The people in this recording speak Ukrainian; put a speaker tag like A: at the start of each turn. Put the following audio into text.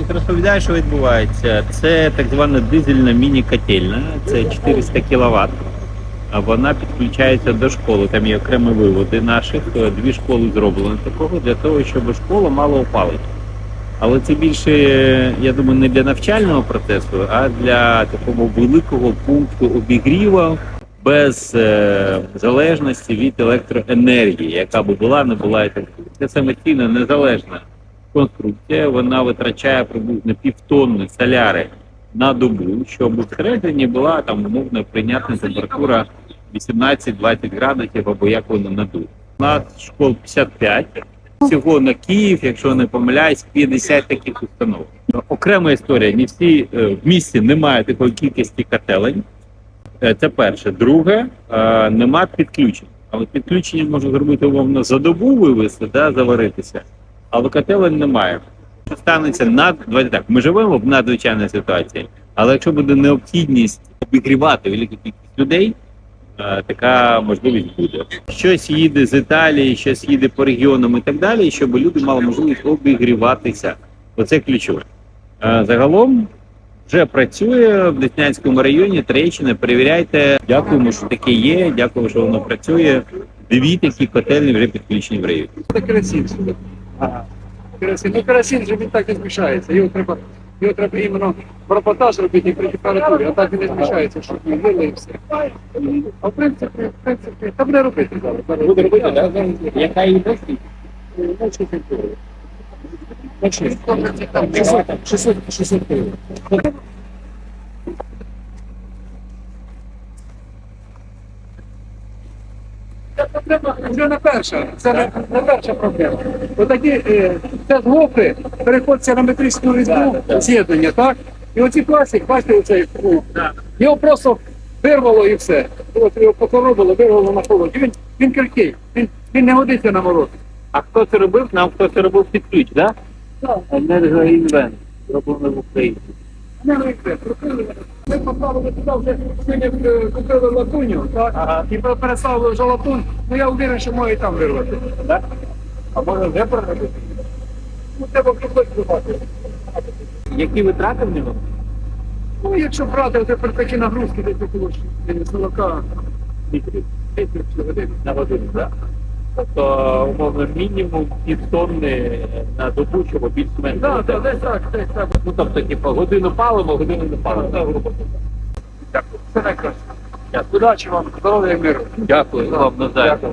A: Значить, розповідаю, що відбувається. Це так звана дизельна міні-котельна, це 400 кВт. Вона підключається до школи. Там є окремі виводи наших. Дві школи зроблені такого для того, щоб школа мала опалення. Але це більше, я думаю, не для навчального процесу, а для такого великого пункту обігріву без е, залежності від електроенергії, яка би була, не була і так. Це самостійна незалежна конструкція. Вона витрачає приблизно півтонни соляри на добу, щоб всередині була там умовно прийнятна температура 18-20 градусів або як воно надує. У нас школ 55. Всього на Київ, якщо не помиляюсь, 50 таких установ. Окрема історія. Не всі е, в місті немає такої кількості котелень. Е, Це перше. Друге, е, нема підключень. Але підключення можна зробити умовно за добу вивести, да, заваритися, але котелень немає. Що станеться над давайте так. Ми живемо в надзвичайній ситуації, але якщо буде необхідність обігрівати велику кількість людей, е, така можливість буде. Щось їде з Італії, щось їде по регіонам і так далі, щоб люди мали можливість обігріватися. Оце ключове. Е, Загалом вже працює в Деснянському районі. Троєщина, перевіряйте. Дякуємо, що таке є. Дякуємо, що воно працює. Дві такі котельні вже підключені в районі.
B: Керосин. Ну керосин же він так не змішається. Його треба, його треба іменно пропотаж робити при температурі, а так він не змішається, щоб не вило і все. А в принципі, в принципі, та буде робити зараз.
A: Буде робити, так? Яка її
B: Ну, що ти говориш? Ну, 600, 600, 600 гривень. Проблема вже не перша. Це не, не перша проблема. Отакі, е, це гофри переходиться на метричну різьбу з'єднання, так? І оці пластик, бачите, оцей, ну, його просто вирвало і все. От його покоробило, вирвало на холоді. Він, він крихкий, він, він не годиться на мороз.
A: А хто це робив? Нам хто це робив під ключ, так?
B: Так.
A: Енергоінвент. Зроблено в Україні.
B: Не вийде, купили. Ми поставили туди вже сьогодні е, купили латуню, так?
A: Ага.
B: І пер- переставили вже латунь. Ну я уверен, що може і там вирвати.
A: Так? А може вже проробити?
B: Ну треба купити додати.
A: Які витрати в нього?
B: Ну якщо брати тепер такі нагрузки, десь около е, 40
A: Літрів
B: літрів
A: на годину, так? Тобто, умовно, мінімум пів тонни на добу, щоб більш-менш.
B: Так, так, десь так, десь так.
A: Ну, тобто, типу, годину палимо, годину не палимо. Грубо.
B: Дякую. Все найкраще.
A: Дякую.
B: Удачі вам, здоров'я і миру.
A: Дякую вам.
B: Дякую.